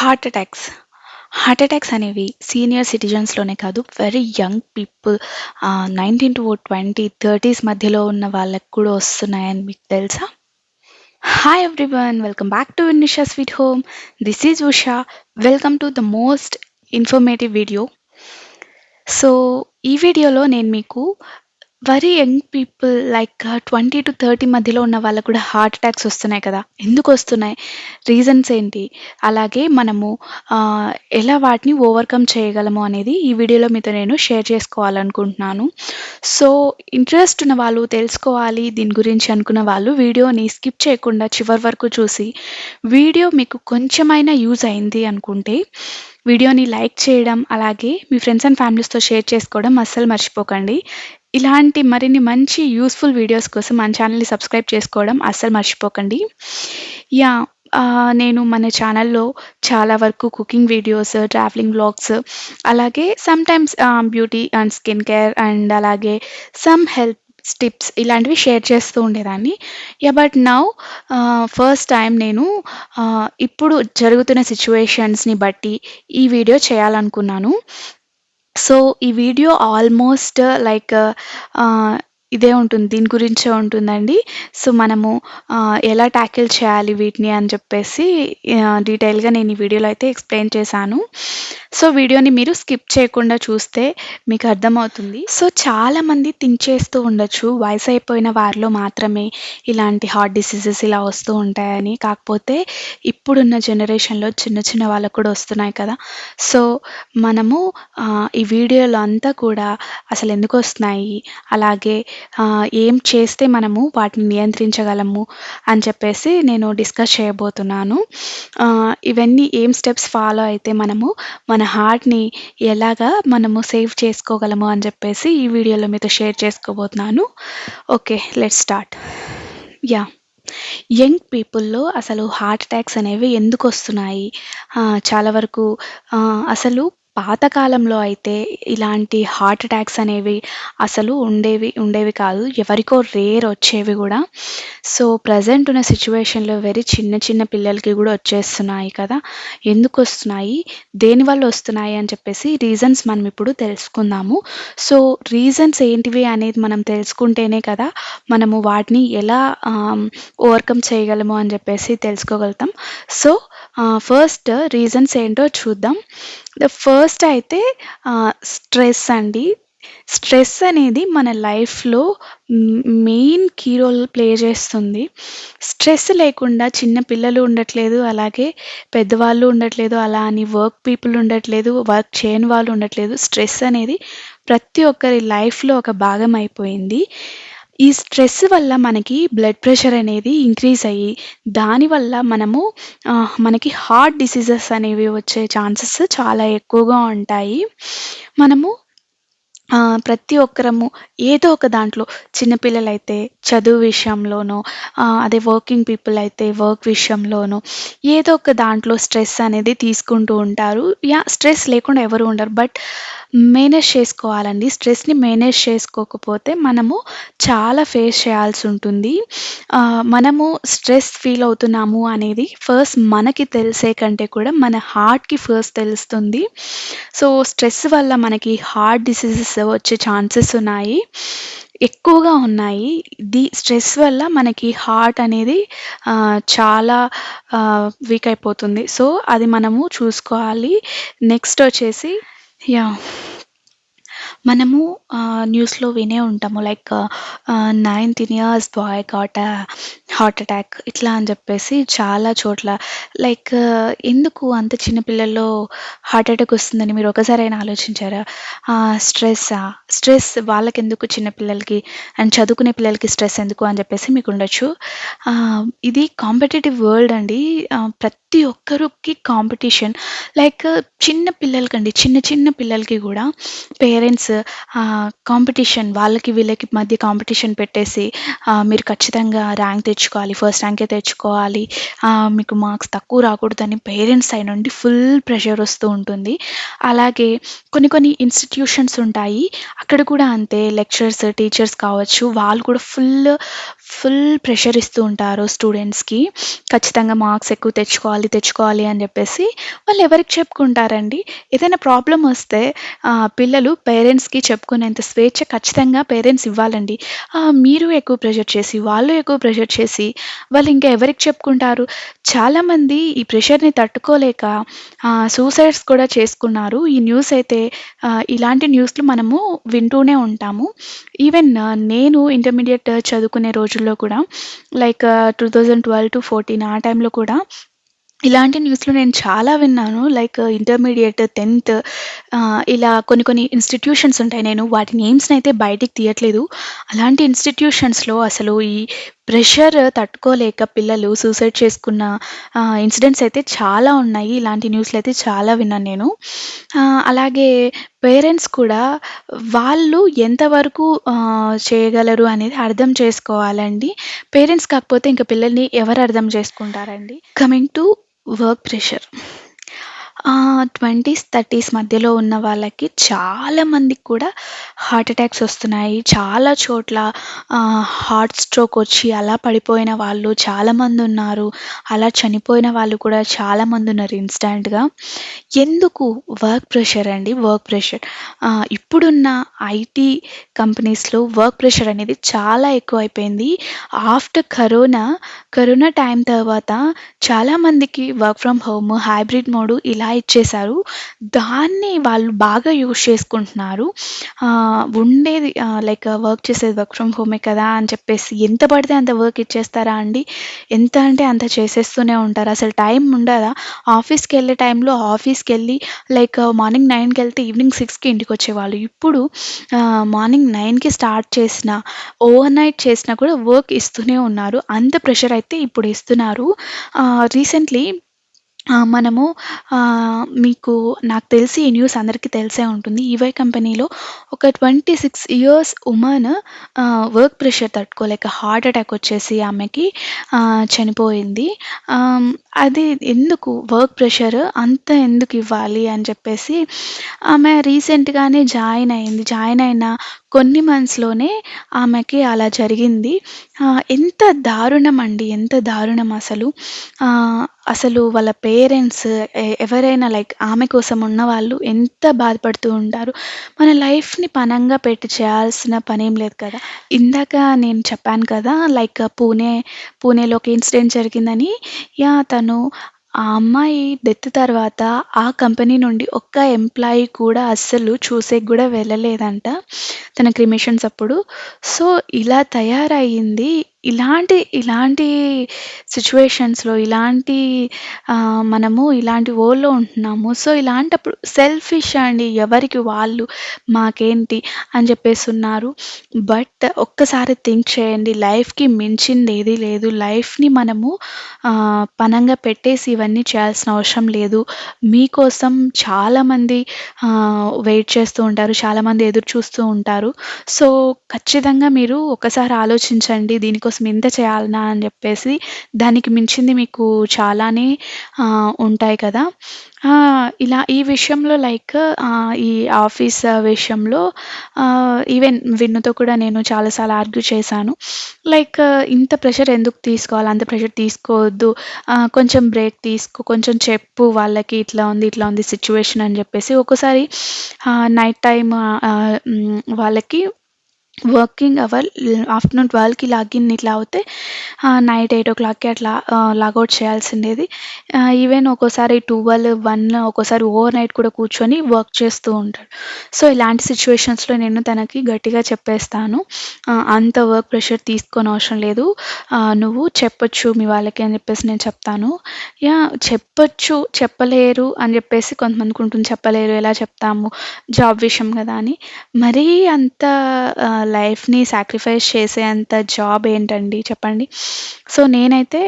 Heart attacks heart attacks అనేవి senior సిటిజన్స్‌లోనే కాదు, very young people nineteen to twenty thirties మధ్యలో ఉన్న వాళ్ళకి కూడా వస్తున్నాయని మీకు తెలుసా? Hi everyone! Welcome back to Nisha sweet home. This is Usha. Welcome to the most informative video. So, ఈ వీడియోలో నేను మీకు very young people like uh, 20-30 మధ్యలో ఉన్న వాళ్ళకు కూడా హార్ట్ అటాక్స్ వస్తున్నాయి కదా! ఎందుకు వస్తున్నాయి రీజన్స్ ఏంటి? అలాగే మనము uh, ఎలా వాటిని ఓవర్‌కమ్ చేయగలము అనేది ఈ వీడియోలో మీతో నేను షేర్ చేసుకోవాలనుకుంటున్నాను. సో, ఇంట్రెస్ట్ ఉన్న వాళ్ళు, తెలుసుకోవాలి దీని గురించి అనుకున్న వాళ్ళు వీడియోని స్కిప్ చేయకుండా చివరి వరకు చూసి, వీడియో మీకు కొంచెమైనా యూజ్ అయింది అనుకుంటే, వీడియోని లైక్ చేయడం, అలాగే మీ ఫ్రెండ్స్ అండ్ ఫ్యామిలీస్‌తో షేర్ చేసుకోవడం అస్సలు మర్చిపోకండి. ఇలాంటి మరిన్ని మంచి యూస్ఫుల్ వీడియోస్ కోసం మన ఛానల్ని సబ్స్క్రైబ్ చేసుకోవడం అస్సలు మర్చిపోకండి. యా నేను మన ఛానల్లో చాలా వరకు కుకింగ్ వీడియోస్, ట్రావెలింగ్ బ్లాగ్స్ అలాగే sometimes beauty and skin care and అలాగే సమ్ హెల్త్ టిప్స్ ఇలాంటివి షేర్ చేస్తూ ఉండేదాన్ని. Yeah but now first time నేను ఇప్పుడు జరుగుతున్న సిచ్యువేషన్స్ని బట్టి ఈ వీడియో చేయాలనుకున్నాను. సో, ఈ వీడియో ఆల్మోస్ట్ లైక్ ఆహ్, ఇదే ఉంటుంది. దీని గురించే ఉంటుందండి. సో, మనము ఎలా టాకిల్ చేయాలి వీటిని అని చెప్పేసి డీటెయిల్‌గా నేను ఈ వీడియోలో అయితే ఎక్స్‌ప్లెయిన్ చేశాను. సో, వీడియోని మీరు స్కిప్ చేయకుండా చూస్తే మీకు అర్థమవుతుంది. సో, చాలామంది థింక్ చేస్తూ ఉండొచ్చు అయిపోయిన వారిలో మాత్రమే ఇలాంటి హార్ట్ డిసీజెస్ ఇలా వస్తూ ఉంటాయని. కాకపోతే ఇప్పుడున్న జనరేషన్‌లో చిన్న చిన్న వాళ్ళకి కూడా వస్తున్నాయి కదా! సో, మనము ఈ వీడియోలో అంతా కూడా అసలు ఎందుకు వస్తున్నాయి అలాగే ఏం చేస్తే మనము వాటిని నియంత్రించగలము అని చెప్పేసి నేను డిస్కస్ చేయబోతున్నాను. ఇవన్నీ ఏం స్టెప్స్ ఫాలో అయితే మనము మన హార్ట్‌ని ఎలాగా మనము సేవ్ చేసుకోగలము అని చెప్పేసి ఈ వీడియోలో మీతో షేర్ చేసుకోబోతున్నాను. Okay. Let's start. Yeah young పీపుల్‌లో అసలు హార్ట్ అటాక్స్ అనేవి ఎందుకు వస్తున్నాయి చాలా వరకు అసలు పాతకాలంలో అయితే ఇలాంటి హార్ట్ అటాక్స్ అనేవి అసలు ఉండేవి ఉండేవి కాదు. ఎవరికో రేర్ వచ్చేవి కూడా సో, ప్రజెంట్ ఉన్న సిచ్యువేషన్లో వెరీ చిన్న చిన్న పిల్లలకి కూడా వచ్చేస్తున్నాయి కదా! ఎందుకు వస్తున్నాయి దేనివల్ల వస్తున్నాయి? అని చెప్పేసి రీజన్స్ మనం ఇప్పుడు తెలుసుకుందాము. సో, రీజన్స్ ఏంటివి అనేది మనం తెలుసుకుంటేనే కదా! మనము వాటిని ఎలా ఓవర్‌కమ్ చేయగలము అని చెప్పేసి తెలుసుకోగలుగుతాం. సో, ఫస్ట్ రీజన్స్ ఏంటో చూద్దాం. ద ఫస్ట్ అయితే స్ట్రెస్ అండి. స్ట్రెస్ అనేది మన లైఫ్‌లో మెయిన్ కీ రోల్ ప్లే చేస్తుంది. స్ట్రెస్ లేకుండా చిన్న పిల్లలు ఉండట్లేదు. అలాగే పెద్దవాళ్ళు ఉండట్లేదు. అలా అని వర్క్ పీపుల్ ఉండట్లేదు. వర్క్ చేయని వాళ్ళు ఉండట్లేదు. స్ట్రెస్ అనేది ప్రతి ఒక్కరి లైఫ్‌లో ఒక భాగం అయిపోయింది. ఈ స్ట్రెస్ వల్ల మనకి బ్లడ్ ప్రెషర్ అనేది ఇంక్రీజ్ అయ్యి, దానివల్ల మనము మనకి హార్ట్ డిసీజెస్ అనేవి వచ్చే ఛాన్సెస్ చాలా ఎక్కువగా ఉంటాయి. మనము ప్రతి ఒక్కరము ఏదో ఒక దాంట్లో చిన్నపిల్లలైతే చదువు విషయంలోనో, అదే వర్కింగ్ పీపుల్ అయితే వర్క్ విషయంలోనో ఏదో ఒక దాంట్లో స్ట్రెస్ అనేది తీసుకుంటూ ఉంటారు. యా స్ట్రెస్ లేకుండా ఎవరు ఉండరు. బట్ మేనేజ్ చేసుకోవాలండి. స్ట్రెస్‌ని మేనేజ్ చేసుకోకపోతే మనము చాలా ఫేస్ చేయాల్సి ఉంటుంది. మనము స్ట్రెస్ ఫీల్ అవుతున్నాము అనేది ఫస్ట్ మనకి తెలిసే కంటే కూడా మన హార్ట్‌కి ఫస్ట్ తెలుస్తుంది. సో, స్ట్రెస్ వల్ల మనకి హార్ట్ డిసీజెస్ వచ్చే ఛాన్సెస్ ఉన్నాయి. ఎక్కువగా ఉన్నాయి. ది స్ట్రెస్ వల్ల మనకి హార్ట్ అనేది చాలా వీక్ అయిపోతుంది. సో, అది మనము చూసుకోవాలి. నెక్స్ట్ వచ్చేసి యా మనము న్యూస్‌లో వినే ఉంటాము. Like nineteen years boy got heart attack ఇట్లా అని చెప్పేసి చాలా చోట్ల లైక్ ఎందుకు అంత చిన్న పిల్లల్లో హార్ట్ అటాక్ వస్తుందని మీరు ఒకసారైనా ఆలోచించారా? స్ట్రెస్ స్ట్రెస్సా? స్ట్రెస్ వాళ్ళకెందుకు చిన్న పిల్లలకి అండ్ చదువుకునే పిల్లలకి స్ట్రెస్ ఎందుకు అని చెప్పేసి మీకు ఉండొచ్చు. ఇది కాంపిటేటివ్ వరల్డ్ అండి. ప్రతి ఒక్కరికి కాంపిటీషన్. లైక్ చిన్న పిల్లలకండి చిన్న చిన్న పిల్లలకి కూడా పేరెంట్స్ కాంపిటీషన్ వాళ్ళకి వీళ్ళకి మధ్య కాంపిటీషన్ పెట్టేసి మీరు ఖచ్చితంగా ర్యాంక్ తెచ్చుకోవాలి. ఫస్ట్ ర్యాంకే తెచ్చుకోవాలి. మీకు మార్క్స్ తక్కువ రాకూడదని పేరెంట్స్ సైడ్ నుండి ఫుల్ ప్రెషర్ వస్తూ ఉంటుంది. అలాగే కొన్ని కొన్ని ఇన్‌స్టిట్యూషన్స్ ఉంటాయి. అక్కడ కూడా అంతే లెక్చరర్స్, టీచర్స్ కావచ్చు వాళ్ళు కూడా ఫుల్, ఫుల్ ప్రెషర్ ఇస్తూ ఉంటారు స్టూడెంట్స్‌కి. ఖచ్చితంగా మార్క్స్ ఎక్కువ తెచ్చుకోవాలి, తెచ్చుకోవాలి అని చెప్పేసి వాళ్ళు ఎవరికి చెప్పుకుంటారండి? ఏదైనా ప్రాబ్లం వస్తే పిల్లలు పేరెంట్స్‌కి చెప్పుకునేంత స్వేచ్ఛ ఖచ్చితంగా పేరెంట్స్ ఇవ్వాలండి. మీరు ఎక్కువ ప్రెషర్ చేసి, వాళ్ళు ఎక్కువ ప్రెషర్ చేసి వాళ్ళు ఇంకా ఎవరికి చెప్పుకుంటారు? చాలామంది ఈ ప్రెషర్‌ని తట్టుకోలేక సూసైడ్స్ కూడా చేసుకున్నారు. ఈ న్యూస్ అయితే ఇలాంటి న్యూస్‌లు మనము వింటూనే ఉంటాము. ఈవెన్ నేను ఇంటర్మీడియట్ చదువుకునే రోజు రోజుల్లో కూడా లైక్ 2012-14 ఆ టైంలో కూడా ఇలాంటి న్యూస్‌లు నేను చాలా విన్నాను. లైక్ ఇంటర్మీడియట్ టెన్త్ ఇలా కొన్ని కొన్ని ఇన్‌స్టిట్యూషన్స్ ఉంటాయి. నేను వాటి నేమ్స్ని అయితే బయటికి తీయట్లేదు. అలాంటి ఇన్‌స్టిట్యూషన్స్‌లో అసలు ఈ ప్రెషర్ తట్టుకోలేక పిల్లలు సూసైడ్ చేసుకున్న ఇన్సిడెంట్స్ అయితే చాలా ఉన్నాయి. ఇలాంటి న్యూస్లు అయితే చాలా విన్నాను నేను. అలాగే పేరెంట్స్ కూడా వాళ్ళు ఎంతవరకు చేయగలరు అనేది అర్థం చేసుకోవాలండి. పేరెంట్స్ కాకపోతే ఇంకా పిల్లల్ని ఎవరు అర్థం చేసుకుంటారండి? Coming to work pressure. Twenties thirties మధ్యలో ఉన్న వాళ్ళకి చాలా మందికి కూడా హార్ట్ అటాక్స్ వస్తున్నాయి. చాలా చోట్ల హార్ట్ స్ట్రోక్ వచ్చి అలా పడిపోయిన వాళ్ళు చాలామంది ఉన్నారు అలా చనిపోయిన వాళ్ళు కూడా చాలామంది ఉన్నారు ఇన్‌స్టాంట్‌గా. ఎందుకు? వర్క్ ప్రెషర్ అండి. Work pressure. ఇప్పుడున్న ఐటీ కంపెనీస్‌లో వర్క్ ప్రెషర్ అనేది చాలా ఎక్కువైపోయింది. ఆఫ్టర్ కరోనా, కరోనా టైం తర్వాత చాలామందికి work from home, hybrid mode ఇలా ఇచ్చేశారు. దాన్ని వాళ్ళు బాగా యూజ్ చేసుకుంటున్నారు. ఉండేది లైక్ వర్క్ చేసేది వర్క్ ఫ్రమ్ హోమే కదా! అని చెప్పేసి ఎంత పడితే అంత వర్క్ ఇచ్చేస్తారా అండి? ఎంత అంటే అంత చేసేస్తూనే ఉంటారు. అసలు టైం ఉండదా? ఆఫీస్కి వెళ్ళే టైంలో ఆఫీస్కి వెళ్ళి లైక్ మార్నింగ్ నైన్కి వెళ్తే ఈవినింగ్ సిక్స్కి ఇంటికి వచ్చేవాళ్ళు ఇప్పుడు మార్నింగ్ నైన్కి స్టార్ట్ చేసిన ఓవర్ నైట్ చేసినా కూడా వర్క్ ఇస్తూనే ఉన్నారు. అంత ప్రెషర్ అయితే ఇప్పుడు ఇస్తున్నారు. రీసెంట్‌లీ మనము మీకు నాకు తెలిసి ఈ న్యూస్ అందరికీ తెలిసే ఉంటుంది. ఈవై కంపెనీలో ఒక 26 ఇయర్స్ ఉమెన్ వర్క్ ప్రెషర్ తట్టుకోలేక హార్ట్ అటాక్ వచ్చేసి ఆమెకి చనిపోయింది. అది ఎందుకు వర్క్ ప్రెషర్ అంత ఎందుకు ఇవ్వాలి అని చెప్పేసి ఆమె రీసెంట్‌గానే జాయిన్ అయింది. జాయిన్ అయిన కొన్ని మంత్స్‌లోనే ఆమెకి అలా జరిగింది. ఎంత దారుణం అండి. ఎంత దారుణం అసలు. అసలు వాళ్ళ పేరెంట్స్ ఎవరైనా లైక్ ఆమె కోసం ఉన్నవాళ్ళు ఎంత బాధపడుతూ ఉంటారు. మన లైఫ్‌ని పణంగా పెట్టి చేయాల్సిన పనేం లేదు కదా! ఇందాక నేను చెప్పాను కదా! లైక్ పూణే పూణేలో ఒక ఇన్సిడెంట్ జరిగిందని. యా తను ఆ అమ్మాయి డెత్ తర్వాత ఆ కంపెనీ నుండి ఒక్క ఎంప్లాయీ కూడా అస్సలు చూసేకి కూడా వెళ్ళలేదంట. తన క్రిమేషన్స్ అప్పుడు. సో, ఇలా తయారయ్యింది ఇలాంటి ఇలాంటి సిచ్యువేషన్స్‌లో ఇలాంటి ఆహ్, మనము ఇలాంటి వరల్డ్‌లో ఉంటున్నాము. సో, ఇలాంటప్పుడు సెల్ఫిష్ అండి. ఎవరికి వాళ్ళు మాకేంటి అని చెప్పేసి ఉన్నారు. బట్ ఒక్కసారి థింక్ చేయండి. లైఫ్‌కి మించిందేది లేదు. లైఫ్‌ని మనము ఆహ్, పణంగా పెట్టేసి ఇవన్నీ చేయాల్సిన అవసరం లేదు. మీకోసం చాలామంది ఆహ్, వెయిట్ చేస్తూ ఉంటారు. చాలామంది ఎదురు చూస్తూ ఉంటారు. సో, ఖచ్చితంగా మీరు ఒకసారి ఆలోచించండి. దీనికోసం ఇంత చేయాలనా అని చెప్పేసి. దానికి మించింది మీకు చాలానే ఉంటాయి కదా! ఇలా ఈ విషయంలో లైక్ ఈ ఆఫీస్ విషయంలో ఈవెన్ విన్నుతో కూడా నేను చాలాసార్లు ఆర్గ్యూ చేశాను. లైక్ ఇంత ప్రెషర్ ఎందుకు తీసుకోవాలి? అంత ప్రెషర్ తీసుకోవద్దు. కొంచెం బ్రేక్ తీసుకో. కొంచెం చెప్పు వాళ్ళకి ఇట్లా ఉంది, ఇట్లా ఉంది సిచ్యువేషన్ అని చెప్పేసి. ఒక్కోసారి నైట్ టైం వాళ్ళకి వర్కింగ్ అవర్ ఆఫ్టర్‌నూన్ 12కి లాగిన్ ఇట్లా అవుతే నైట్ ఎయిట్ ఓ క్లాక్కి అట్లా లాగౌట్ చేయాల్సిండేది. ఈవెన్ ఒక్కోసారి 12, 1 ఒక్కోసారి ఓవర్ నైట్ కూడా కూర్చొని వర్క్ చేస్తూ ఉంటాడు. సో, ఇలాంటి సిచ్యువేషన్స్లో నేను తనకి గట్టిగా చెప్పేస్తాను. అంత వర్క్ ప్రెషర్ తీసుకోనవసరం లేదు. నువ్వు చెప్పొచ్చు మీ వాళ్ళకి అని చెప్పేసి నేను చెప్తాను. యా చెప్పొచ్చు, చెప్పలేరు అని చెప్పేసి కొంతమందికి ఉంటుంది. చెప్పలేరు, ఎలా చెప్తాము జాబ్ విషయం కదా! అని. మరీ అంత లైఫ్‌ని సాక్రిఫైస్ చేసేంత జాబ్ ఏంటండి చెప్పండి. సో, నేనైతే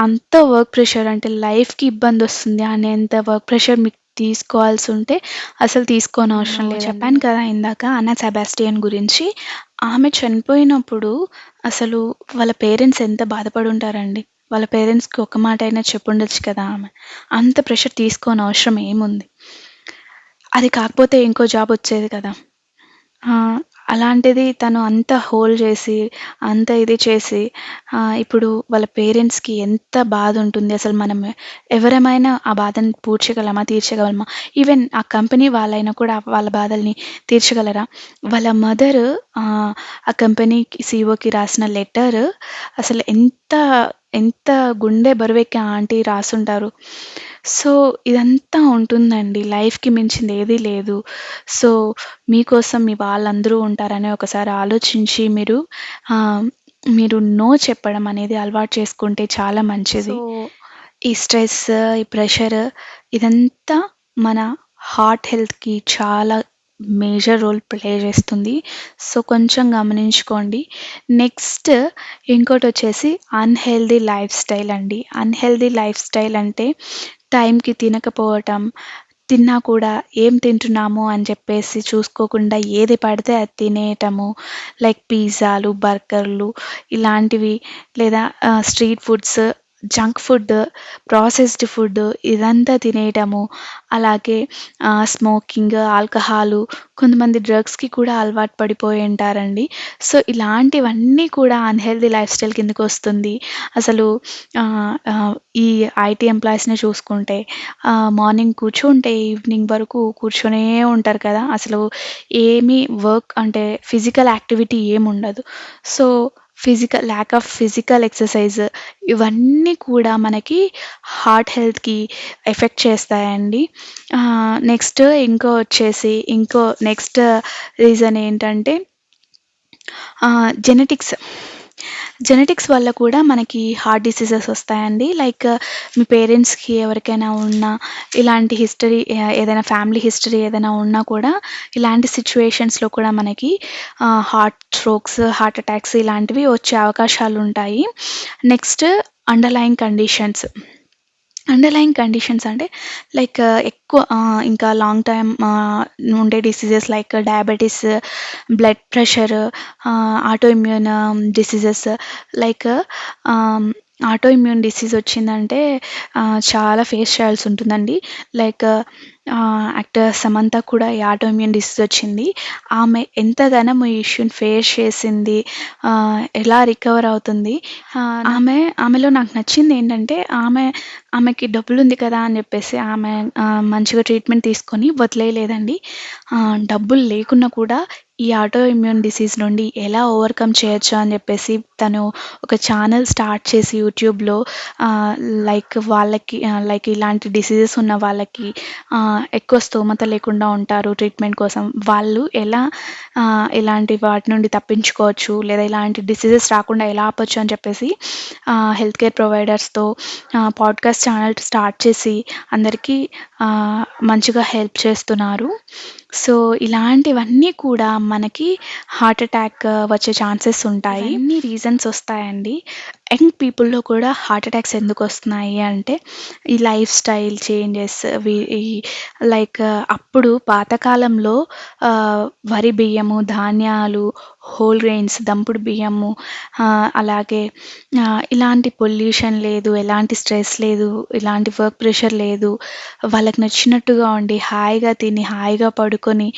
అంత వర్క్ ప్రెషర్ అంటే లైఫ్‌కి ఇబ్బందొస్తుంది అనేంత వర్క్ ప్రెషర్ మీకు తీసుకోవాల్సి ఉంటే అసలు తీసుకోనవసరం అవును. లేదు. చెప్పాను కదా ఇందాక అన్నా సెబాస్టియన్ గురించి. ఆమె చనిపోయినప్పుడు అసలు వాళ్ళ పేరెంట్స్ ఎంత బాధపడుంటారండి. వాళ్ళ పేరెంట్స్‌కి ఒక్క మాటైనా చెప్పుండొచ్చు కదా ఆమె. అంత ప్రెషర్ తీసుకోనవసరం ఏముంది? అది కాకపోతే ఇంకో జాబ్ వచ్చేది కదా! అలాంటిది తను అంత హోల్డ్ చేసి, అంత ఇది చేసి ఇప్పుడు వాళ్ళ పేరెంట్స్‌కి ఎంత బాధ ఉంటుంది అసలు మనం ఎవరమైనా ఆ బాధని పూడ్చగలమా? తీర్చగలమా? ఈవెన్ ఆ కంపెనీ వాళ్ళైనా కూడా వాళ్ళ బాధల్ని తీర్చగలరా? వాళ్ళ మదర్ ఆ కంపెనీకి సీఈఓకి రాసిన లెటర్ అసలు ఎంత ఎంత గుండె బరువెక్కి ఆంటీ రాసుంటారు. సో, ఇదంతా ఉంటుందండి. లైఫ్‌కి మించింది ఏదీ లేదు. సో, మీకోసం మీ వాళ్ళందరూ ఉంటారని ఒకసారి ఆలోచించి మీరు ఆహ్, మీరు నో చెప్పడం అనేది అలవాటు చేసుకుంటే చాలా మంచిది. ఈ స్ట్రెస్, ఈ ప్రెషర్ ఇదంతా మన హార్ట్ హెల్త్‌కి చాలా మేజర్ రోల్ ప్లే చేస్తుంది. సో, కొంచెం గమనించుకోండి. నెక్స్ట్ ఇంకోటి వచ్చేసి అన్హెల్దీ లైఫ్ స్టైల్ అండి. అన్హెల్దీ లైఫ్ స్టైల్ అంటే టైంకి తినకపోవటం, తిన్నా కూడా ఏం తింటున్నాము అని చెప్పేసి చూసుకోకుండా ఏది పడితే అది తినేయటము. లైక్ పిజ్జాలు, బర్గర్‌లు ఇలాంటివి లేదా street foods, junk food, processed food ఇదంతా తినేయటము. అలాగే స్మోకింగ్, ఆల్కహాలు కొంతమంది డ్రగ్స్‌కి కూడా అలవాటు పడిపోయి ఉంటారండి. సో, ఇలాంటివన్నీ కూడా అన్హెల్దీ లైఫ్ స్టైల్ కిందకొస్తుంది. అసలు ఈ ఐటీ ఎంప్లాయీస్‌ని చూసుకుంటే మార్నింగ్ కూర్చుంటే ఈవినింగ్ వరకు కూర్చొనే ఉంటారు కదా! అసలు ఏమీ వర్క్ అంటే ఫిజికల్ యాక్టివిటీ ఏముండదు. So, physical lack of physical exercise ఇవన్నీ కూడా మనకి హార్ట్ హెల్త్‌కి ఎఫెక్ట్ చేస్తాయండి. నెక్స్ట్ ఇంకో వచ్చేసి ఇంకో నెక్స్ట్ రీజన్ ఏంటంటే జెనెటిక్స్. జెనెటిక్స్ వల్ల కూడా మనకి హార్ట్ డిసీజెస్ వస్తాయండి. లైక్ uh, మీ పేరెంట్స్‌కి ఎవరికైనా ఉన్నా ఇలాంటి హిస్టరీ uh, ఏదైనా ఫ్యామిలీ హిస్టరీ ఏదైనా ఉన్నా కూడా ఇలాంటి సిచ్యువేషన్స్లో కూడా మనకి హార్ట్ స్ట్రోక్స్, హార్ట్ అటాక్స్ ఇలాంటివి వచ్చే అవకాశాలు ఉంటాయి next underlying conditions. Underlying conditions అంటే లైక్ uh, ఎక్కువ uh, ఇంకా లాంగ్ టైమ్ uh, ఉండే diseases like diabetes, blood pressure, auto immune diseases like auto immune disease వచ్చిందంటే చాలా ఫేస్ చేయాల్సి ఉంటుందండి. లైక్ యాక్టర్ సమంత కూడా ఈ ఆటో ఇమ్యూన్ డిసీజ్ వచ్చింది. ఆమె ఎంతగానో ఈ ఇష్యూని ఫేస్ చేసింది. ఎలా రికవర్ అవుతుంది. ఆమె ఆమెలో నాకు నచ్చింది ఏంటంటే ఆమె ఆమెకి డబ్బులుంది కదా! అని చెప్పేసి ఆమె మంచిగా ట్రీట్మెంట్ తీసుకొని వదిలేయలేదండి. డబ్బులు లేకున్నా కూడా ఈ ఆటో ఇమ్యూన్ డిసీజ్ నుండి ఎలా ఓవర్‌కమ్ చేయొచ్చు అని చెప్పేసి తను ఒక ఛానల్ స్టార్ట్ చేసి యూట్యూబ్‌లో లైక్ వాళ్ళకి లైక్ ఇలాంటి డిసీజెస్ ఉన్న వాళ్ళకి ఎక్కువ స్తోమత లేకుండా ఉంటారు ట్రీట్మెంట్ కోసం. వాళ్ళు ఎలా ఇలాంటి వాటి నుండి తప్పించుకోవచ్చు లేదా ఇలాంటి డిసీజెస్ రాకుండా ఎలా ఆపొచ్చు అని చెప్పేసి హెల్త్ కేర్ ప్రొవైడర్స్‌తో పాడ్‌కాస్ట్ ఛానల్ స్టార్ట్ చేసి అందరికీ మంచిగా హెల్ప్ చేస్తున్నారు. సో, ఇలాంటివన్నీ కూడా మనకి హార్ట్ అటాక్ వచ్చే ఛాన్సెస్ ఉంటాయి. ఎన్ని రీజన్స్ వస్తాయండి. యంగ్ పీపుల్‌లో కూడా హార్ట్ అటాక్స్ ఎందుకు వస్తున్నాయి అంటే ఈ లైఫ్ స్టైల్ చేంజెస్ ఈ లైక్ అప్పుడు పాతకాలంలో వరి బియ్యము, ధాన్యాలు, హోల్ గ్రెయిన్స్, దంపుడు బియ్యము అలాగే ఇలాంటి పొల్యూషన్ లేదు, ఎలాంటి స్ట్రెస్ లేదు, ఇలాంటి వర్క్ ప్రెషర్ లేదు. వాళ్ళకి నచ్చినట్టుగా ఉండి హాయిగా తిని, హాయిగా పడుకొని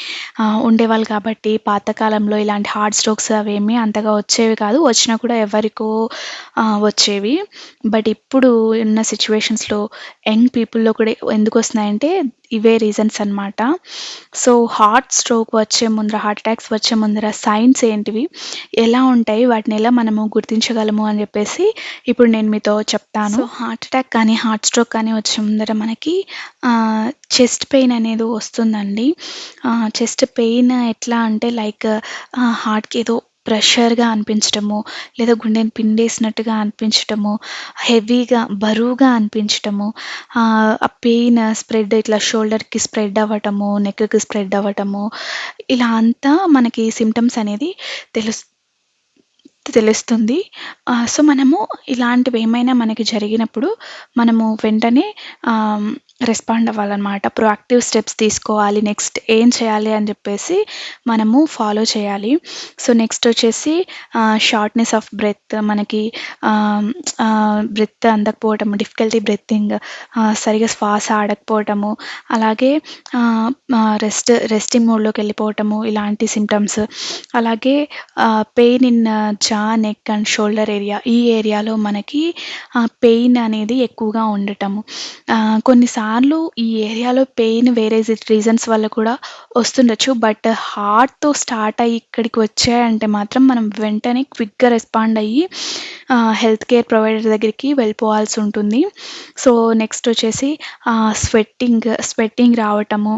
ఉండేవాళ్ళు కాబట్టి పాతకాలంలో ఇలాంటి హార్ట్ స్ట్రోక్స్ అవేమీ అంతగా వచ్చేవి కాదు. వచ్చినా కూడా ఎవరికో వచ్చేవి. బట్ ఇప్పుడు ఉన్న సిచ్యువేషన్స్లో యంగ్ పీపుల్‌లో కూడా ఎందుకు వస్తున్నాయంటే ఇవే రీజన్స్ అనమాట. సో, హార్ట్ స్ట్రోక్ వచ్చే ముందర, హార్ట్ అటాక్స్ వచ్చే ముందర సైన్స్ ఏంటివి? ఎలా ఉంటాయి? వాటిని ఎలా మనము గుర్తించగలము అని చెప్పేసి ఇప్పుడు నేను మీతో చెప్తాను. సో, హార్ట్ అటాక్ కానీ, హార్ట్ స్ట్రోక్ కానీ వచ్చే ముందర మనకి చెస్ట్ పెయిన్ అనేది వస్తుందండి. చెస్ట్ పెయిన్ ఎట్లా అంటే లైక్ హార్ట్‌కి ఏదో ప్రెషర్‌గా అనిపించటము, లేదా గుండెని పిండేసినట్టుగా అనిపించటము, హెవీగా బరువుగా అనిపించటము, ఆ పెయిన్ స్ప్రెడ్ ఇట్లా షోల్డర్‌కి స్ప్రెడ్ అవ్వటము, నెక్‌కి స్ప్రెడ్ అవ్వటము, ఇలా అంతా మనకి సిమ్టమ్స్ అనేది తెలుస్ తెలుస్తుంది. సో, మనము ఇలాంటివి ఏమైనా మనకి జరిగినప్పుడు మనము వెంటనే రెస్పాండ్ అవ్వాలన్నమాట ప్రొయాక్టివ్ స్టెప్స్ తీసుకోవాలి. నెక్స్ట్ ఏం చేయాలి అని చెప్పేసి మనము ఫాలో చేయాలి. సో, నెక్స్ట్ వచ్చేసి షార్ట్‌నెస్ ఆఫ్ బ్రెత్ మనకి బ్రెత్ అందకపోవటము, డిఫికల్టీ బ్రెత్తింగ్ సరిగా శ్వాస ఆడకపోవటము, అలాగే రెస్ట్ రెస్టింగ్ మోడ్లోకి వెళ్ళిపోవటము ఇలాంటి సిమ్టమ్స్ అలాగే pain in jaw, neck and shoulder area ఈ ఏరియాలో మనకి పెయిన్ అనేది ఎక్కువగా ఉండటము. కొన్నిసార్లు కొన్నిసార్లు ఈ ఏరియాలో పెయిన్ వేరే రీజన్స్ వల్ల కూడా వస్తుండొచ్చు. బట్ హార్ట్‌తో స్టార్ట్ అయ్యి ఇక్కడికి వచ్చాయంటే మాత్రం మనం వెంటనే క్విక్‌గా రెస్పాండ్ అయ్యి హెల్త్ కేర్ ప్రొవైడర్ దగ్గరికి వెళ్ళిపోవాల్సి ఉంటుంది. సో, నెక్స్ట్ వచ్చేసి స్వెట్టింగ్, స్వెట్టింగ్ రావటము,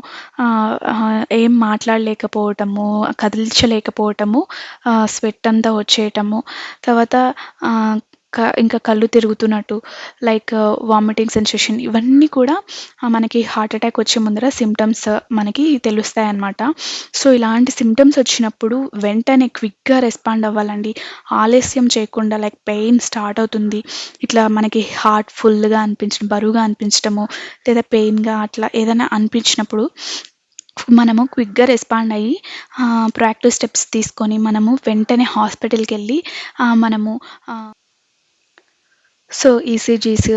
ఏం మాట్లాడలేకపోవటము, కదిలించలేకపోవటము, స్వెట్ అంతా వచ్చేయటము, తర్వాత క ఇంకా కళ్ళు తిరుగుతున్నట్టు లైక్ uh, వామిటింగ్ సెన్సేషన్ ఇవన్నీ కూడా uh, మనకి హార్ట్ అటాక్ వచ్చే ముందర సిమ్టమ్స్ uh, మనకి తెలుస్తాయన్నమాట. సో, ఇలాంటి సిమ్టమ్స్ వచ్చినప్పుడు వెంటనే క్విక్‌గా రెస్పాండ్ అవ్వాలండి. ఆలస్యం చేయకుండా లైక్ పెయిన్ స్టార్ట్ అవుతుంది. ఇట్లా మనకి హార్ట్ ఫుల్‌గా అనిపించడం, బరువుగా అనిపించడము లేదా పెయిన్‌గా అట్లా ఏదైనా అనిపించినప్పుడు మనము క్విక్‌గా రెస్పాండ్ అయ్యి ప్రాక్టీస్ స్టెప్స్ తీసుకొని మనము వెంటనే హాస్పిటల్కి వెళ్ళి మనము సో, ఈసీజీస్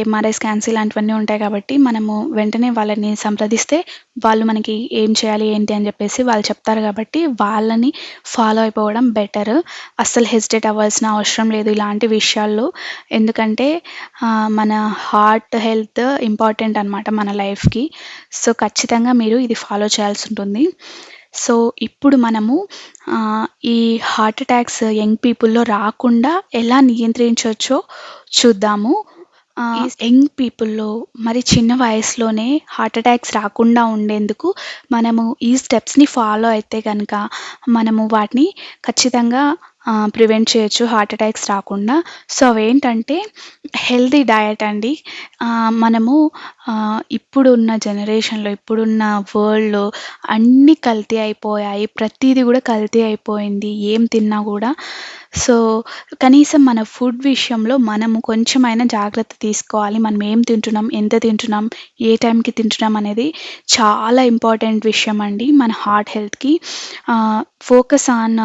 ఎంఆర్ఐ స్కాన్స్ ఇలాంటివన్నీ ఉంటాయి కాబట్టి మనము వెంటనే వాళ్ళని సంప్రదిస్తే వాళ్ళు మనకి ఏం చేయాలి, ఏంటి అని చెప్పేసి వాళ్ళు చెప్తారు కాబట్టి వాళ్ళని ఫాలో అయిపోవడం బెటర్. అస్సలు హెసిటేట్ అవ్వాల్సిన అవసరం లేదు ఇలాంటి విషయాల్లో. ఎందుకంటే మన హార్ట్ హెల్త్ ఇంపార్టెంట్ అనమాట మన లైఫ్‌కి. సో, ఖచ్చితంగా మీరు ఇది ఫాలో చేయాల్సి ఉంటుంది. సో, ఇప్పుడు మనము ఈ హార్ట్ అటాక్స్ యంగ్ పీపుల్‌లో రాకుండా ఎలా నియంత్రించొచ్చో చూద్దాము. యంగ్ పీపుల్‌లో మరి చిన్న వయసులోనే హార్ట్ అటాక్స్ రాకుండా ఉండేందుకు మనము ఈ స్టెప్స్‌ని ఫాలో అయితే గనక మనము వాటిని ఖచ్చితంగా ప్రివెంట్ చేయొచ్చు హార్ట్ అటాక్స్ రాకుండా. సో, అవేంటంటే హెల్తీ డయట్ అండి. మనము ఇప్పుడున్న జనరేషన్‌లో, ఇప్పుడున్న వరల్డ్‌లో అన్నీ కల్తీ అయిపోయాయి. ప్రతీది కూడా కల్తీ అయిపోయింది. ఏం తిన్నా కూడా సో, కనీసం మన ఫుడ్ విషయంలో మనము కొంచెమైనా జాగ్రత్త తీసుకోవాలి. మనం ఏం తింటున్నాం, ఎంత తింటున్నాం, ఏ టైంకి తింటున్నాం అనేది చాలా ఇంపార్టెంట్ విషయం అండి మన హార్ట్ హెల్త్‌కి. Focus on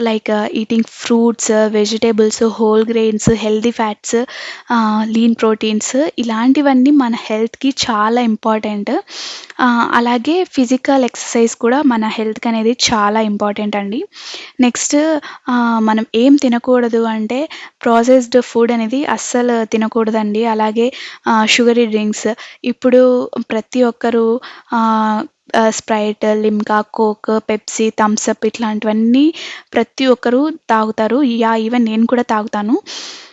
like eating fruits, vegetables whole grains, healthy fats, lean proteins ఇలాంటివన్నీ మన హెల్త్‌కి చాలా ఇంపార్టెంట్. అలాగే ఫిజికల్ ఎక్సర్సైజ్ కూడా మన హెల్త్‌కి అనేది చాలా ఇంపార్టెంట్ అండి. నెక్స్ట్ మనం ఏం తినకూడదు అంటే ప్రాసెస్డ్ ఫుడ్ అనేది అస్సలు తినకూడదండి. అలాగే షుగరీ డ్రింక్స్ ఇప్పుడు ప్రతి ఒక్కరు Sprite, Limca, Coke, Pepsi, Thums Up ఇట్లాంటివన్నీ ప్రతి ఒక్కరు తాగుతారు. యా ఈవెన్ నేను కూడా తాగుతాను.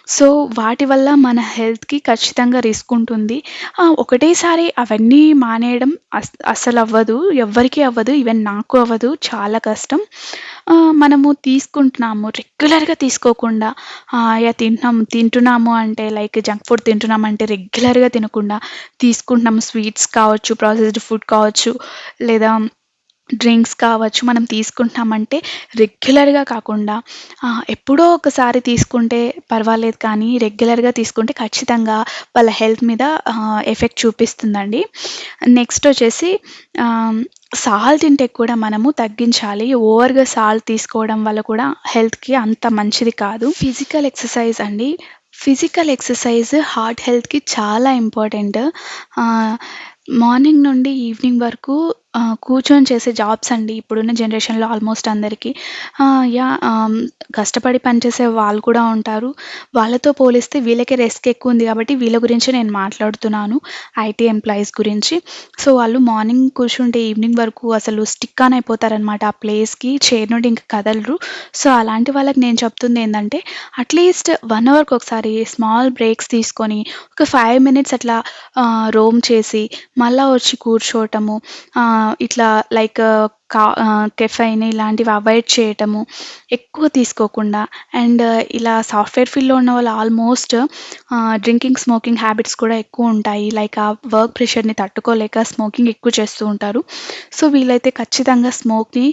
సో, వాటి వల్ల మన హెల్త్‌కి ఖచ్చితంగా రిస్క్ ఉంటుంది. ఒకటేసారి అవన్నీ మానేయడం అస్ అస్సలవ్వదు. ఎవ్వరికీ అవ్వదు. ఈవెన్ నాకు అవ్వదు. చాలా కష్టం. మనము తీసుకుంటున్నాము రెగ్యులర్‌గా తీసుకోకుండా ఆహ్, తింటున్నాం తింటున్నాము తింటున్నాము అంటే లైక్ జంక్ ఫుడ్ తింటున్నామంటే రెగ్యులర్‌గా తినకుండా తీసుకుంటున్నాము స్వీట్స్ కావచ్చు, ప్రాసెస్డ్ ఫుడ్ కావచ్చు, లేదా డ్రింక్స్ కావచ్చు మనం తీసుకుంటున్నామంటే రెగ్యులర్‌గా కాకుండా ఎప్పుడో ఒకసారి తీసుకుంటే పర్వాలేదు కానీ రెగ్యులర్‌గా తీసుకుంటే ఖచ్చితంగా వాళ్ళ హెల్త్ మీద ఎఫెక్ట్ చూపిస్తుందండి. నెక్స్ట్ వచ్చేసి సాల్ట్ ఇంటేక్ కూడా మనము తగ్గించాలి. ఓవర్‌గా సాల్ట్ తీసుకోవడం వల్ల కూడా హెల్త్‌కి అంత మంచిది కాదు. ఫిజికల్ ఎక్సర్సైజ్ అండి. ఫిజికల్ ఎక్సర్సైజ్ హార్ట్ హెల్త్‌కి చాలా ఇంపార్టెంట్. మార్నింగ్ నుండి ఈవినింగ్ వరకు కూర్చొని చేసే జాబ్స్ అండి ఇప్పుడున్న జనరేషన్‌లో ఆల్మోస్ట్ అందరికీ యా కష్టపడి పనిచేసే వాళ్ళు కూడా ఉంటారు. వాళ్ళతో పోలిస్తే వీళ్ళకే రిస్క్ ఎక్కువుంది కాబట్టి వీళ్ళ గురించి నేను మాట్లాడుతున్నాను. ఐటీ ఎంప్లాయీస్ గురించి. సో, వాళ్ళు మార్నింగ్ కూర్చుంటే ఈవినింగ్ వరకు అసలు స్టిక్ ఆన్ అయిపోతారనమాట ఆ ప్లేస్‌కి. చైర్ నుండి ఇంకా కదలరు. సో, అలాంటి వాళ్ళకి నేను చెప్తుంది ఏంటంటే అట్‌లీస్ట్ వన్ అవర్‌కి ఒకసారి స్మాల్ బ్రేక్స్ తీసుకొని ఒక ఫైవ్ మినిట్స్ అట్లా రోమ్ చేసి మళ్ళీ వచ్చి కూర్చోవటము. ఇట్లా లైక్ uh, కా uh, కెఫైన్ ఇలాంటివి అవాయిడ్ చేయటము. ఎక్కువ తీసుకోకుండా అండ్ uh, ఇలా సాఫ్ట్‌వేర్ ఫీల్డ్‌లో ఉన్న వాళ్ళు ఆల్మోస్ట్ డ్రింకింగ్, స్మోకింగ్ హ్యాబిట్స్ కూడా ఎక్కువ ఉంటాయి లైక్ ఆ వర్క్ ప్రెషర్‌ని తట్టుకోలేక స్మోకింగ్ ఎక్కువ చేస్తూ ఉంటారు. సో, వీలైతే ఖచ్చితంగా స్మోక్‌ని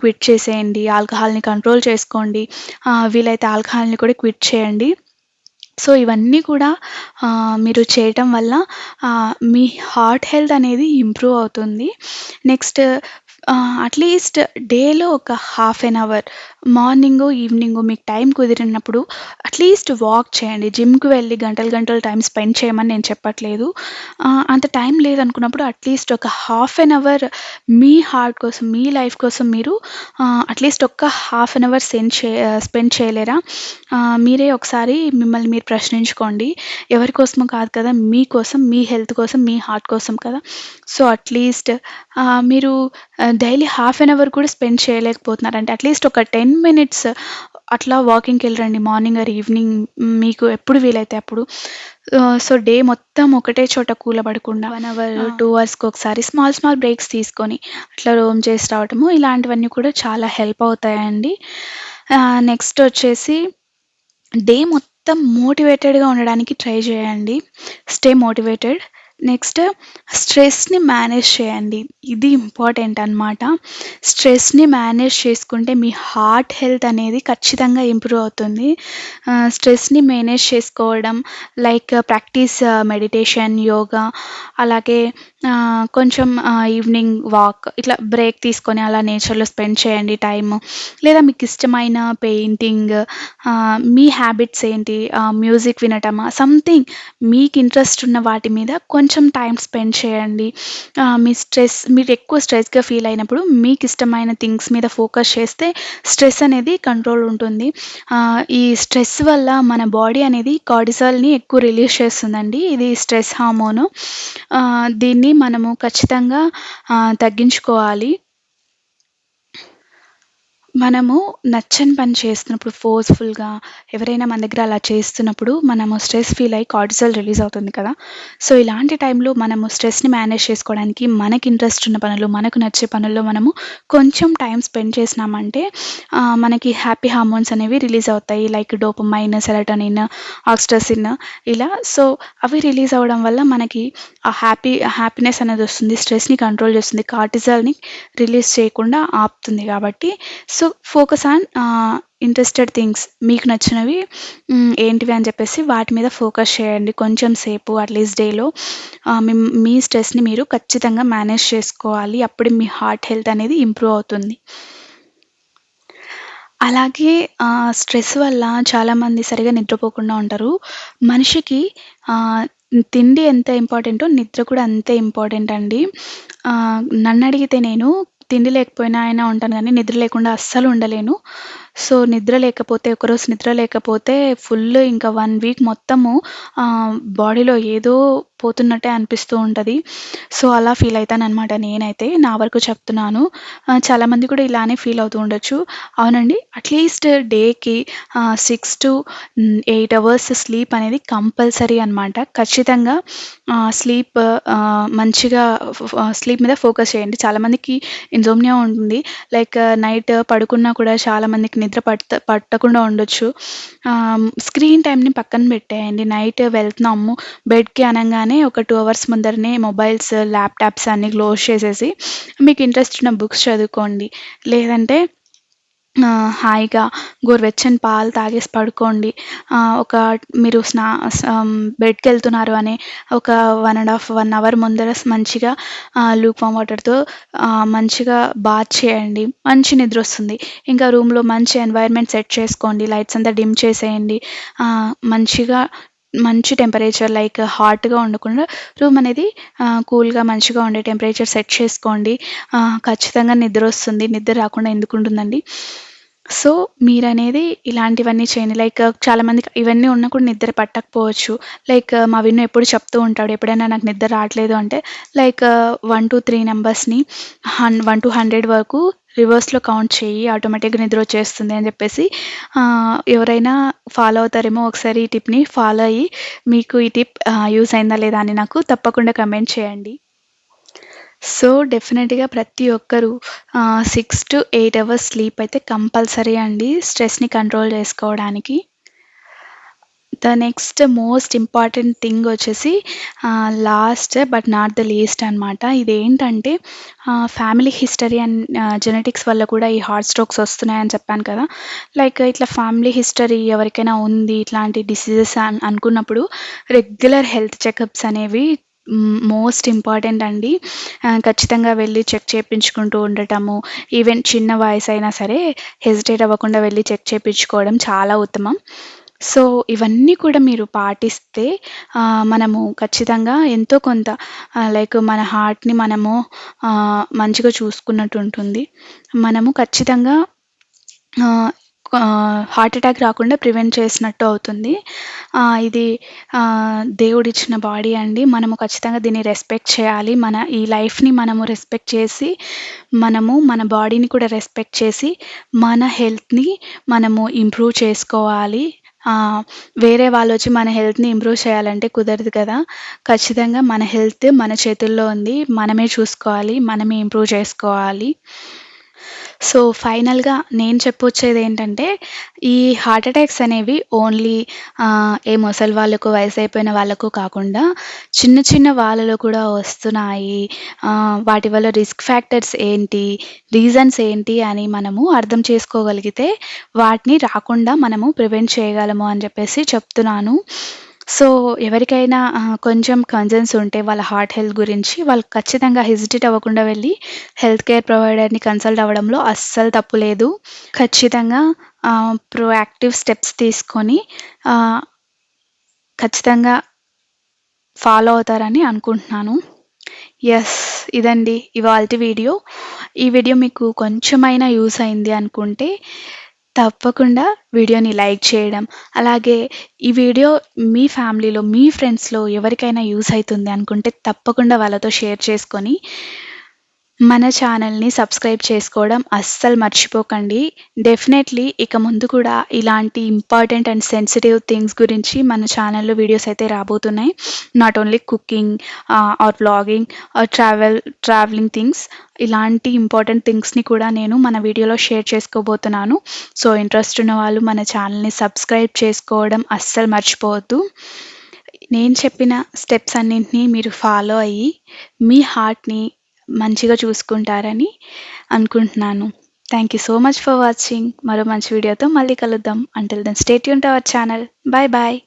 క్విట్ చేసేయండి. ఆల్కహాల్‌ని కంట్రోల్ చేసుకోండి. వీలైతే ఆల్కహాల్‌ని కూడా క్విట్ చేయండి. సో, ఇవన్నీ కూడా మీరు చేయటం వల్ల మీ హార్ట్ హెల్త్ అనేది ఇంప్రూవ్ అవుతుంది. నెక్స్ట్ అట్‌లీస్ట్ డేలో ఒక హాఫ్ ఎన్ అవర్ మార్నింగు ఈవినింగో మీకు టైం కుదిరినప్పుడు అట్‌లీస్ట్ వాక్ చేయండి. జిమ్‌కి వెళ్ళి గంటలు, గంటలు టైం స్పెండ్ చేయమని నేను చెప్పట్లేదు. అంత టైం లేదనుకున్నప్పుడు అట్‌లీస్ట్ ఒక హాఫ్ ఎన్ అవర్ మీ హార్ట్ కోసం, మీ లైఫ్ కోసం మీరు అట్‌లీస్ట్ ఒక్క హాఫ్ ఎన్ అవర్ సెండ్ చే స్పెండ్ చేయలేరా? మీరే ఒకసారి మిమ్మల్ని మీరు ప్రశ్నించుకోండి. ఎవరి కోసమో కాదు కదా! మీకోసం, మీ హెల్త్ కోసం, మీ హార్ట్ కోసం కదా! సో, అట్‌లీస్ట్ మీరు డైలీ హాఫ్ ఎన్ అవర్ కూడా స్పెండ్ చేయలేకపోతున్నారంటే అట్‌లీస్ట్ ఒక 10 మినిట్స్ అట్లా వాకింగ్‌కెళ్ళిరండి మార్నింగ్ ఆర్ ఈవినింగ్ మీకు ఎప్పుడు వీలైతే అప్పుడు. సో, డే మొత్తం ఒకటే చోట కూలబడకుండా 1 అవర్, ఆ! 2 అవర్స్‌కొకసారి స్మాల్, స్మాల్ బ్రేక్స్ తీసుకొని అట్లా రోమ్ చేసి రావటము ఇలాంటివన్నీ కూడా చాలా హెల్ప్ అవుతాయండి. నెక్స్ట్ వచ్చేసి డే మొత్తం మోటివేటెడ్‌గా ఉండడానికి ట్రై చేయండి. Stay motivated. నెక్స్ట్ స్ట్రెస్‌ని మేనేజ్ చేయండి. ఇది ఇంపార్టెంట్ అనమాట. స్ట్రెస్‌ని మేనేజ్ చేసుకుంటే మీ హార్ట్ హెల్త్ అనేది ఖచ్చితంగా ఇంప్రూవ్ అవుతుంది. స్ట్రెస్‌ని మేనేజ్ చేసుకోవడం లైక్ ప్రాక్టీస్ మెడిటేషన్, యోగా అలాగే కొంచెం ఈవినింగ్ వాక్ ఇట్లా బ్రేక్ తీసుకొని అలా నేచర్‌లో స్పెండ్ చేయండి టైము. లేదా మీకు ఇష్టమైన పెయింటింగ్ మీ హ్యాబిట్స్ ఏంటి? మ్యూజిక్ వినటమా? సంథింగ్ మీకు ఇంట్రెస్ట్ ఉన్న వాటి మీద కొంచెం టైం స్పెండ్ చేయండి. మీ స్ట్రెస్ మీరు ఎక్కువ స్ట్రెస్‌గా ఫీల్ అయినప్పుడు మీకు ఇష్టమైన థింగ్స్ మీద ఫోకస్ చేస్తే స్ట్రెస్ అనేది కంట్రోల్ ఉంటుంది. ఈ స్ట్రెస్ వల్ల మన బాడీ అనేది కార్డిసాల్ని ఎక్కువ రిలీజ్ చేస్తుందండి. ఇది స్ట్రెస్ హార్మోను. దీన్ని మనము ఖచ్చితంగా తగ్గించుకోవాలి. మనము నచ్చని పని చేస్తున్నప్పుడు ఫోర్స్‌ఫుల్‌గా ఎవరైనా మన దగ్గర అలా చేస్తున్నప్పుడు మనము స్ట్రెస్ ఫీల్ అయ్యి కార్టిసాల్ రిలీజ్ అవుతుంది కదా! సో, ఇలాంటి టైంలో మనము స్ట్రెస్‌ని మేనేజ్ చేసుకోవడానికి మనకి ఇంట్రెస్ట్ ఉన్న పనులు, మనకు నచ్చే పనుల్లో మనము కొంచెం టైం స్పెండ్ చేసినామంటే మనకి హ్యాపీ హార్మోన్స్ అనేవి రిలీజ్ అవుతాయి. లైక్ డోపమైన్, సెరటనిన్ ఆక్స్టసిన్ ఇలా. సో, అవి రిలీజ్ అవ్వడం వల్ల మనకి ఆ హ్యాపీ హ్యాపీనెస్ అనేది వస్తుంది. స్ట్రెస్‌ని కంట్రోల్ చేస్తుంది. కార్టిజల్ని రిలీజ్ చేయకుండా ఆపుతుంది కాబట్టి so, focus on interested things మీకు నచ్చినవి ఏంటివి అని చెప్పేసి వాటి మీద ఫోకస్ చేయండి. కొంచెం సేపు అట్‌లీస్ట్ డేలో మీ స్ట్రెస్‌ని మీరు ఖచ్చితంగా మేనేజ్ చేసుకోవాలి. అప్పుడే మీ హార్ట్ హెల్త్ అనేది ఇంప్రూవ్ అవుతుంది. అలాగే స్ట్రెస్ వల్ల చాలామంది సరిగా నిద్రపోకుండా ఉంటారు. మనిషికి తిండి ఎంత ఇంపార్టెంటో నిద్ర కూడా అంతే ఇంపార్టెంట్ అండి. నన్ను అడిగితే నేను తిండి లేకపోయినా అయినా ఉంటాను కానీ నిద్ర లేకుండా అస్సలు ఉండలేను. సో, నిద్ర లేకపోతే ఒకరోజు నిద్ర లేకపోతే ఫుల్ ఇంకా వన్ వీక్ మొత్తము బాడీలో ఏదో పోతున్నట్టే అనిపిస్తూ ఉంటుంది సో, అలా ఫీల్ అవుతానమాట నేనైతే. నా వరకు చెప్తున్నాను. చాలామంది కూడా ఇలానే ఫీల్ అవుతూ ఉండొచ్చు. అవునండి. అట్‌లీస్ట్ డేకి six to eight hours sleep అనేది కంపల్సరీ అనమాట. ఖచ్చితంగా స్లీప్ మంచిగా స్లీప్ మీద ఫోకస్ చేయండి. చాలామందికి ఇన్జోమ్నియా ఉంటుంది. లైక్ నైట్ పడుకున్నా కూడా చాలామందికి నిద్ర పడత పట్టకుండా ఉండొచ్చు. స్క్రీన్ టైంని పక్కన పెట్టేయండి. నైట్ వెళ్తున్నాము బెడ్‌కి అనగానే ఒక టూ అవర్స్ ముందరనే మొబైల్స్, ల్యాప్‌టాప్స్ అన్నీ క్లోజ్ చేసేసి మీకు ఇంట్రెస్ట్ ఉన్న బుక్స్ చదువుకోండి. లేదంటే హాయిగా గోరువెచ్చని పాలు తాగేసి పడుకోండి. ఒక మీరు స్నా బెడ్కి వెళ్తున్నారు అని ఒక 1 ½ 1 అవర్ ముందర మంచిగా లూక్ వామ్ వాటర్‌తో మంచిగా బాత్ చేయండి. మంచి నిద్ర వస్తుంది ఇంకా రూమ్‌లో మంచి ఎన్వైర్న్‌మెంట్ సెట్ చేసుకోండి. లైట్స్ అంతా డిమ్ చేసేయండి. మంచిగా మంచి టెంపరేచర్ లైక్ హాట్‌గా ఉండకుండా రూమ్ అనేది కూల్‌గా మంచిగా ఉండే టెంపరేచర్ సెట్ చేసుకోండి. ఖచ్చితంగా నిద్ర వస్తుంది నిద్ర రాకుండా ఎందుకు ఉంటుందండి సో, మీరనేది ఇలాంటివన్నీ చేయండి. లైక్ చాలామందికి ఇవన్నీ ఉన్నా కూడా నిద్ర పట్టకపోవచ్చు. లైక్ మా విన్ను ఎప్పుడు చెప్తూ ఉంటాడు. ఎప్పుడైనా నాకు నిద్ర రావట్లేదు అంటే లైక్ వన్ టు త్రీ నెంబర్స్ని హన్ 1-100 వరకు రివర్స్‌లో కౌంట్ చేయి ఆటోమేటిక్‌గా నిద్ర వచ్చేస్తుంది అని చెప్పేసి ఎవరైనా ఫాలో అవుతారేమో ఒకసారి ఈ టిప్‌ని ఫాలో అయ్యి మీకు ఈ టిప్ యూస్ అయిందా లేదా అని నాకు తప్పకుండా కమెంట్ చేయండి. సో, డెఫినెట్‌గా ప్రతి ఒక్కరూ six to eight hours sleep అయితే కంపల్సరీ అండి. స్ట్రెస్‌ని కంట్రోల్ చేసుకోవడానికి. The next most important thing వచ్చేసి last but not the least అనమాట. ఇదేంటంటే ఫ్యామిలీ హిస్టరీ అండ్ జెనెటిక్స్ వల్ల కూడా ఈ హార్ట్ స్ట్రోక్స్ వస్తున్నాయని చెప్పాను కదా! లైక్ ఇట్లా ఫ్యామిలీ హిస్టరీ ఎవరికైనా ఉంది ఇట్లాంటి డిసీజెస్ అనుకున్నప్పుడు రెగ్యులర్ హెల్త్ చెకప్స్ అనేవి మోస్ట్ ఇంపార్టెంట్ అండి. ఖచ్చితంగా వెళ్ళి చెక్ చేయించుకుంటూ ఉండటము. ఈవెన్ చిన్న వయసు అయినా సరే హెజిటేట్ అవ్వకుండా వెళ్ళి చెక్ చేపించుకోవడం చాలా ఉత్తమం. సో, ఇవన్నీ కూడా మీరు పాటిస్తే మనము ఖచ్చితంగా ఎంతో కొంత లైక్ మన హార్ట్‌ని మనము మంచిగా చూసుకున్నట్టు ఉంటుంది. మనము ఖచ్చితంగా హార్ట్ అటాక్ రాకుండా ప్రివెంట్ చేసినట్టు అవుతుంది. ఇది దేవుడిచ్చిన బాడీ అండి. మనము ఖచ్చితంగా దీన్ని రెస్పెక్ట్ చేయాలి. మన ఈ లైఫ్‌ని మనము రెస్పెక్ట్ చేసి, మనము మన బాడీని కూడా రెస్పెక్ట్ చేసి, మన హెల్త్‌ని మనము ఇంప్రూవ్ చేసుకోవాలి. వేరే వేరే వాళ్ళొచ్చి మన హెల్త్‌ని ఇంప్రూవ్ చేయాలంటే కుదరదు కదా! ఖచ్చితంగా మన హెల్త్ మన చేతుల్లో ఉంది. మనమే చూసుకోవాలి. మనమే ఇంప్రూవ్ చేసుకోవాలి. సో, ఫైనల్‌గా నేను చెప్పొచ్చేది ఏంటంటే ఈ హార్ట్ అటాక్స్ అనేవి ఓన్లీ ఏ ముసలి వాళ్ళకు, వయసైపోయిన వాళ్ళకు కాకుండా చిన్న చిన్న వాళ్ళలో కూడా వస్తున్నాయి. వాటి వల్ల రిస్క్ ఫ్యాక్టర్స్ ఏంటి? రీజన్స్ ఏంటి? అని మనము అర్థం చేసుకోగలిగితే వాటిని రాకుండా మనము ప్రివెంట్ చేయగలము అని చెప్పేసి చెప్తున్నాను. సో, ఎవరికైనా కొంచెం కన్సర్న్స్ ఉంటే వాళ్ళ హార్ట్ హెల్త్ గురించి వాళ్ళు ఖచ్చితంగా హెజిటేట్ అవ్వకుండా వెళ్ళి హెల్త్ కేర్ ప్రొవైడర్‌ని కన్సల్ట్ అవ్వడంలో అస్సలు తప్పు లేదు. ఖచ్చితంగా ప్రోయాక్టివ్ స్టెప్స్ తీసుకొని ఖచ్చితంగా ఫాలో అవుతారని అనుకుంటున్నాను. ఎస్ ఇదండి ఇవాళ వీడియో. ఈ వీడియో మీకు కొంచెమైనా యూస్ అయింది అనుకుంటే తప్పకుండా వీడియోని లైక్ చేయడం, అలాగే ఈ వీడియో మీ ఫ్యామిలీలో, మీ ఫ్రెండ్స్‌లో ఎవరికైనా యూస్ అవుతుంది అనుకుంటే తప్పకుండా వాళ్ళతో షేర్ చేసుకొని మన ఛానల్‌ని సబ్స్క్రైబ్ చేసుకోవడం అస్సలు మర్చిపోకండి. డెఫినెట్‌లీ ఇక ముందు కూడా ఇలాంటి ఇంపార్టెంట్ అండ్ సెన్సిటివ్ థింగ్స్ గురించి మన ఛానల్‌లో వీడియోస్ అయితే రాబోతున్నాయి. Not only cooking or blogging or travel travelling things ఇలాంటి ఇంపార్టెంట్ థింగ్స్‌ని కూడా నేను మన వీడియోలో షేర్ చేసుకోబోతున్నాను. సో, ఇంట్రెస్ట్ ఉన్న వాళ్ళు మన ఛానల్‌ని సబ్స్క్రైబ్ చేసుకోవడం అస్సలు మర్చిపోవద్దు. నేను చెప్పిన స్టెప్స్ అన్నింటిని మీరు ఫాలో అయ్యి మీ హార్ట్‌ని మంచిగా చూసుకుంటారని అనుకుంటున్నాను. Thank you so much for watching. మరో మంచి వీడియోతో మళ్ళీ కలుద్దాం. Until then stay tuned our channel. Bye bye